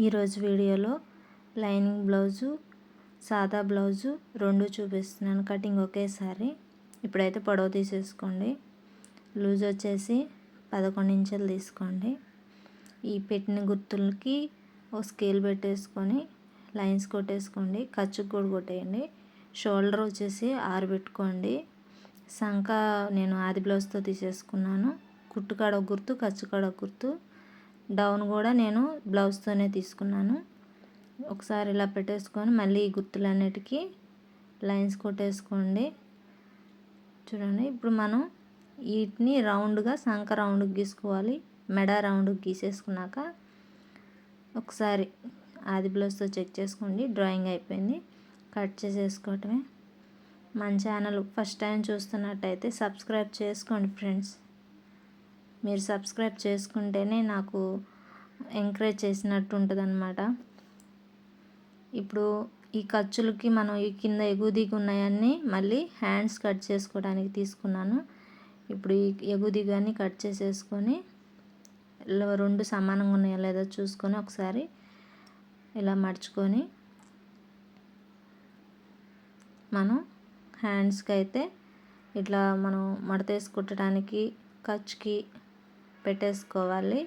ఈరోజు వీడియోలో lining blouse సాదా బ్లౌజు రెండు చూపిస్తున్నాను కటింగ్ ఒకేసారి. ఇప్పుడైతే పొడవు తీసేసుకోండి. లూజ్ వచ్చేసి పదకొండు ఇంచులు తీసుకోండి. ఈ పెట్టిన గుర్తులకి ఒక స్కేల్ పెట్టేసుకొని లైన్స్ కొట్టేసుకోండి. ఖర్చుకు కూడా కొట్టేయండి. షోల్డర్ వచ్చేసి ఆరు పెట్టుకోండి. సంఖ నేను ఆది బ్లౌజ్తో తీసేసుకున్నాను. కుట్టుకాడ గుర్తు ఖర్చుకాడ గుర్తు. డౌన్ కూడా నేను బ్లౌజ్తోనే తీసుకున్నాను. ఒకసారి ఇలా పెట్టేసుకొని మళ్ళీ ఈ గుర్తులన్నిటికీ లైన్స్ కొట్టేసుకోండి. చూడండి ఇప్పుడు మనం వీటిని రౌండ్గా సంక రౌండ్కి గీసుకోవాలి. మెడ రౌండ్కి గీసేసుకున్నాక ఒకసారి ఆది బ్లౌజ్తో చెక్ చేసుకోండి డ్రాయింగ్ అయిపోయింది. కట్ చేసేసుకోవటమే. మన ఛానల్ ఫస్ట్ టైం చూస్తున్నట్టయితే సబ్స్క్రైబ్ చేసుకోండి ఫ్రెండ్స్. మీరు సబ్స్క్రైబ్ చేసుకుంటేనే నాకు ఎంకరేజ్ చేసినట్టు ఉంటుంది అనమాట ఇప్పుడు ఈ ఖర్చులకి మనం ఈ కింద ఎగుదిగు ఉన్నాయన్నీ మళ్ళీ హ్యాండ్స్ కట్ చేసుకోవడానికి తీసుకున్నాను. ఇప్పుడు ఈ ఎగువ అన్నీ కట్ చేసేసుకొని రెండు సమానంగా ఉన్నాయో లేదో చూసుకొని ఒకసారి ఇలా మడుచుకొని మనం హ్యాండ్స్కి అయితే ఇట్లా మనం మడతేసి కుట్టడానికి ఖర్చుకి పెట్టేసుకోవాలి.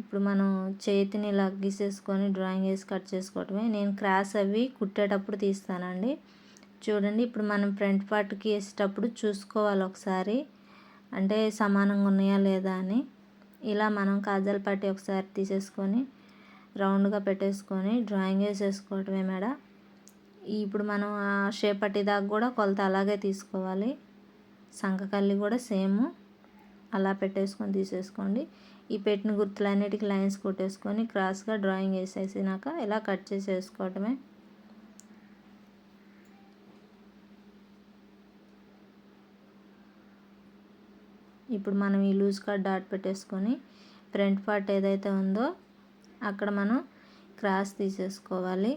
ఇప్పుడు మనం చేతిని ఇలా గీసేసుకొని డ్రాయింగ్ వేసి కట్ చేసుకోవటమే. నేను క్రాస్ అవి కుట్టేటప్పుడు తీస్తానండి. చూడండి ఇప్పుడు మనం ఫ్రంట్ పార్ట్కి వేసేటప్పుడు చూసుకోవాలి ఒకసారి. అంటే సమానంగా ఉన్నాయా లేదా అని. ఇలా మనం కాజల్ పట్టి ఒకసారి తీసేసుకొని రౌండ్గా పెట్టేసుకొని డ్రాయింగ్ వేసేసుకోవటమే మేడ. ఇప్పుడు మనం ఆ షేప్ పట్టి దాకా కూడా కొలత అలాగే తీసుకోవాలి. సంకకల్లి కూడా సేమ్. అలా పెట్టేసుకొని తీసేసుకోండి. ఈ పెట్టిన గుర్తులన్నిటికీ లైన్స్ కొట్టేసుకొని క్రాస్గా డ్రాయింగ్ వేసేసినాక ఇలా కట్ చేసేసుకోవటమే. ఇప్పుడు మనం ఈ లూజ్ కట్ డాట్ పెట్టేసుకొని ఫ్రంట్ పార్ట్ ఏదైతే ఉందో అక్కడ మనం క్రాస్ తీసేసుకోవాలి.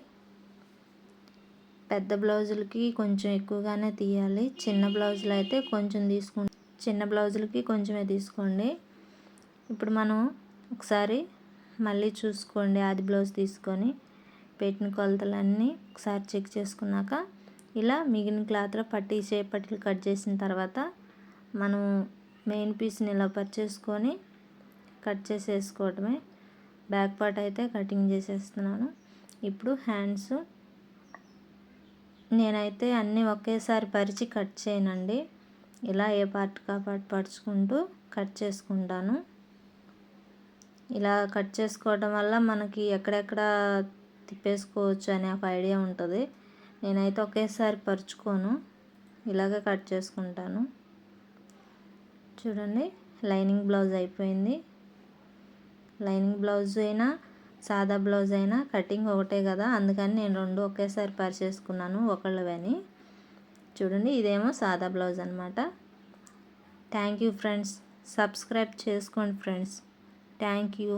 పెద్ద బ్లౌజులకి కొంచెం ఎక్కువగానే తీయాలి. చిన్న బ్లౌజులు అయితే కొంచెం తీసుకుంటే చిన్న బ్లౌజులకి కొంచెమే తీసుకోండి. ఇప్పుడు మనం ఒకసారి మళ్ళీ చూసుకోండి ఆది బ్లౌజ్ తీసుకొని. పెట్టిన కొలతలన్నీ ఒకసారి చెక్ చేసుకున్నాక ఇలా మిగిలిన క్లాత్లో పట్టి షేప్ కట్ చేసిన తర్వాత మనం మెయిన్ పీస్ని ఇలా పర్చేసుకొని కట్ చేసేసుకోవటమే. బ్యాక్ పార్ట్ అయితే కటింగ్ చేసేస్తున్నాను. ఇప్పుడు హ్యాండ్స్ నేనైతే అన్నీ ఒకేసారి పరిచి కట్ చేయనండి. ఇలా ఏ పార్ట్ కా పార్ట్ పరుచుకుంటూ కట్ చేసుకుంటాను. ఇలా కట్ చేసుకోవడం వల్ల మనకి ఎక్కడెక్కడ తిప్పేసుకోవచ్చు అనే ఒక ఐడియా ఉంటుంది. నేనైతే ఒకేసారి పరుచుకోను. ఇలాగే కట్ చేసుకుంటాను. చూడండి లైనింగ్ బ్లౌజ్ అయిపోయింది. లైనింగ్ బ్లౌజ్ అయినా సాదా బ్లౌజ్ అయినా కటింగ్ ఒకటే కదా. అందుకని నేను రెండు ఒకేసారి పరిచేసుకున్నాను ఒకళ్ళవని. చూడండి ఇదేమో సాదా బ్లౌజ్ అనమాట థ్యాంక్ యూ ఫ్రెండ్స్. సబ్స్క్రైబ్ చేసుకోండి ఫ్రెండ్స్. Thank you.